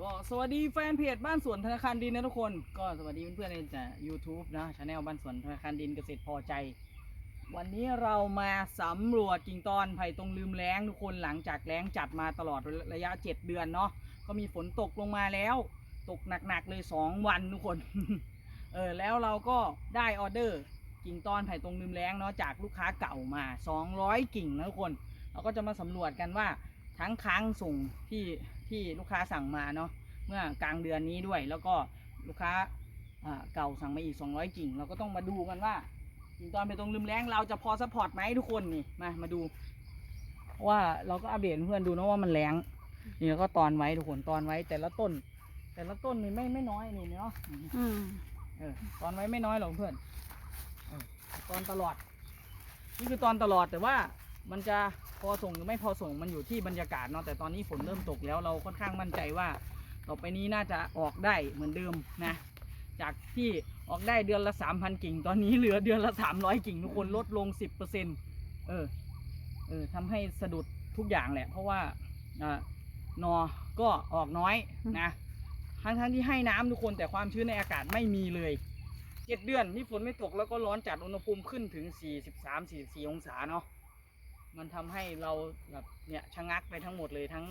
ก็สวัสดีแฟนเพจบ้านสวนธนาคารดินนะทุกคน ก็สวัสดีเพื่อนๆในจาก YouTube นะช anel บ้านสวนธนาคารดินเกษตรพอใจ วันนี้เรามาสำรวจกิ่งตอนไผ่ตรงลืมแล้งทุกคนหลังจากแล้งจัดมาตลอดระยะ 7 เดือนเนาะก็มีฝนตกลงมาแล้ว ตกหนักๆเลย 2 วันทุกคนเออแล้วเราก็ได้ออเดอร์กิ่งตอนไผ่ตรงลืมแล้งเนาะจากลูกค้าเก่ามา 200 กิ่งนะทุกคน เราก็จะมาสำรวจกันว่าทั้งค้างส่งที่ ที่ลูกค้าสั่งมาเนาะเมื่อกลางเดือนนี้ด้วย แล้วก็ลูกค้าอ่าเก่าสั่งมาอีก 200 กิ่ง เราก็ต้องมาดูกันว่ากิ่งตอนไปตรงลืมแรงเราจะพอซัพพอร์ตไหมทุกคนนี่มามาดูเพราะว่าเราก็อัปเดตให้เพื่อนดูนะว่ามันแรงนี่แล้วก็ตอนไว้ทุกคนตอนไว้แต่ละต้น แต่ละต้นนี่ไม่ไม่น้อยนี่เนาะอืมเออตอนไว้ไม่น้อยหรอกเพื่อนเออตอนตลอดนี่คือตอนตลอดแต่ว่า มันจะพอส่งหรือไม่พอส่งมันอยู่ที่บรรยากาศเนาะแต่ตอนนี้ฝนเริ่มตกแล้วเราค่อนข้างมั่นใจว่าต่อไปนี้น่าจะออกได้เหมือนเดิมนะ จากที่ออกได้เดือนละสามพันกิ่ง ตอนนี้เหลือเดือนละสามร้อยกิ่งทุกคนลดลงสิบเปอร์เซ็นเออเออทำให้สะดุดทุกอย่างแหละ เพราะว่าอ่านอก็ออกน้อยนะทั้งทั้งที่ให้น้ำทุกคนแต่ความชื้นในอากาศไม่มีเลยเจ็ดเดือนที่ฝนไม่ตกแล้วก็ร้อนจัดอุณหภูมิขึ้นถึง 43 44 องศาเนาะ มันทำให้เราแบบเนี่ยชะงักไปทั้งหมดเลยทั้ง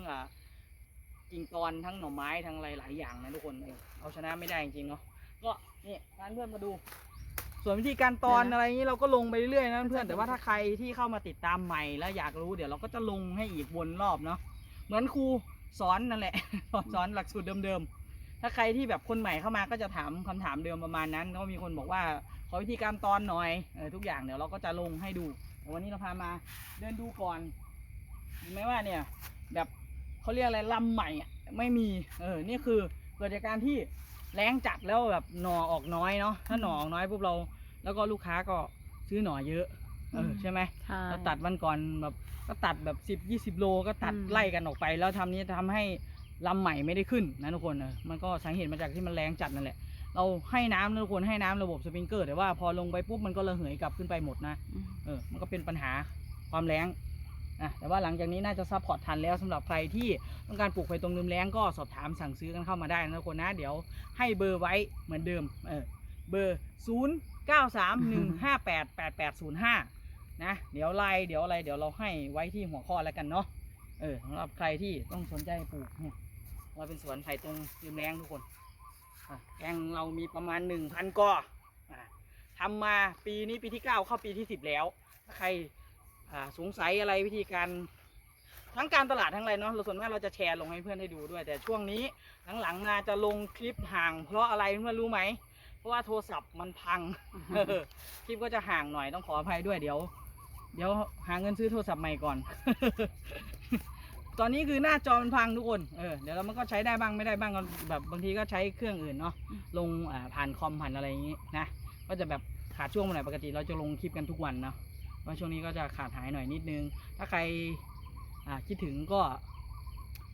กิ่งตอนทั้งหน่อไม้ทั้งอะไรหลายอย่างนะทุกคนเอาชนะไม่ได้จริงๆเนาะก็นี่การเพื่อนมาดู ส่วนวิธีการตอนอะไรนี้เราก็ลงไปเรื่อยๆนะเพื่อนแต่ว่าถ้าใครที่เข้ามาติดตามใหม่แล้วอยากรู้เดี๋ยวเราก็จะลงให้อีกวนรอบเนาะเหมือนครูสอนนั่นแหละสอนหลักสูตรเดิมๆ ถ้าใครที่แบบคนใหม่เข้ามาก็จะถามคำถามเดิมประมาณนั้นก็มีคนบอกว่าขอวิธีการตอนหน่อยออทุกอย่างเดี๋ยวเราก็จะลงให้ดู วันนี้เราพามาเดินดูก่อนเห็นไหมว่าเนี่ย แบบเขาเรียกอะไรลำใหม่อะไม่มี เออ นี่คือเกิดจากการที่แรงจัดแล้วแบบหน่อออกน้อยเนาะถ้าหน่อออกน้อยปุ๊บเรา แล้วก็ลูกค้าก็ซื้อหน่อเยอะเออใช่ไหมใช่ เราตัดวันก่อนแบบก็ตัดแบบสิบยี่สิบโลก็ตัดอืม ไล่กันออกไป แล้วทำนี้ทำให้ลำใหม่ไม่ได้ขึ้นนะทุกคนเออมันก็สาเหตุมาจากที่มันแรงจัดนั่นแหละ เราให้น้ำนะทุกคนให้น้ำระบบสปริงเกอร์แต่ว่าพอลงไปปุ๊บมันก็ระเหยกลับขึ้นไปหมดนะอืมเออมันก็เป็นปัญหาความแรงนะแต่ว่าหลังจากนี้น่าจะซัพพอร์ตทันแล้วสำหรับใครที่ต้องการปลูกไผ่ตรงลืมแรงก็สอบถามสั่งซื้อกันเข้ามาได้นะทุกคนนะเดี๋ยวให้เบอร์ไว้เหมือนเดิมเออเบอร์ 0 9 3 1 5 8 8 8 0 5 นะ เดี๋ยวไลน์เดี๋ยวอะไรเดี๋ยวเราให้ไว้ที่หัวข้อแล้วกันเนาะเออสำหรับใครที่ต้องสนใจปลูกเนี่ยเราเป็นสวนไผ่ตรงลืมแรงทุกคนอะ แกงเรามีประมาณ 1,000กออะทำมาปีนี้ปีที่เก้าเข้าปีที่สิบแล้วถ้าใครสงสัยอะไรวิธีการทั้งการตลาดทั้งอะไรเนาะเราส่วนมากเราจะแชร์ลงให้เพื่อนให้ดูด้วย แต่ช่วงนี้หลังๆมาจะลงคลิปห่าง เพราะอะไรเพื่อนรู้ไหม เพราะว่าโทรศัพท์มันพังคลิปก็จะห่างหน่อยต้องขออภัยด้วยเดี๋ยว เดี๋ยวหาเงินซื้อโทรศัพท์ใหม่ก่อน ตอนนี้คือหน้าจอมันพังทุกคน เออ เดี๋ยวเรามันก็ใช้ได้บ้างไม่ได้บ้างก็แบบบางทีก็ใช้เครื่องอื่นเนาะ ลงอ่าผ่านคอมผ่านอะไรอย่างงี้นะ ก็จะแบบขาดช่วงเมื่อไหร่ปกติเราจะลงคลิปกันทุกวันเนาะว่าช่วงนี้ก็จะขาดหายหน่อยนิดนึง ถ้าใครอ่าคิดถึงก็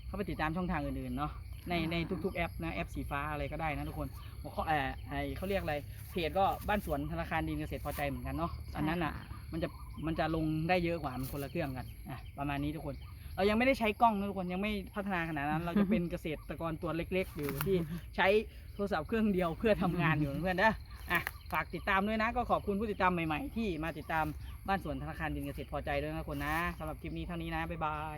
เข้าไปติดตามช่องทางอื่นๆเนาะ ในในทุกๆแอปนะแอปสีฟ้าอะไรก็ได้นะทุกคนหัวข้อเอ่อไอเขาเรียกอะไร เพจก็บ้านสวนธนาคารดินเกษตรพอใจเหมือนกันเนาะ อันนั้นอะ มันจะมันจะลงได้เยอะกว่ามันคนละเครื่องกันอะประมาณนี้ทุกคน เรายังไม่ได้ใช้กล้องนะทุกคนยังไม่พัฒนาขนาดนั้น เราจะเป็นเกษตรกรตัวเล็ก ๆ อยู่ที่ใช้โทรศัพท์เครื่องเดียวเพื่อทำงานอยู่เพื่อนนะอะฝากติดตามด้วยนะ ก็ขอบคุณผู้ติดตามใหม่ ๆ ที่มาติดตามบ้านสวนธนาคารดินเกษตรพอใจด้วยนะทุกคนนะสำหรับคลิปนี้เท่านี้นะบ๊ายบาย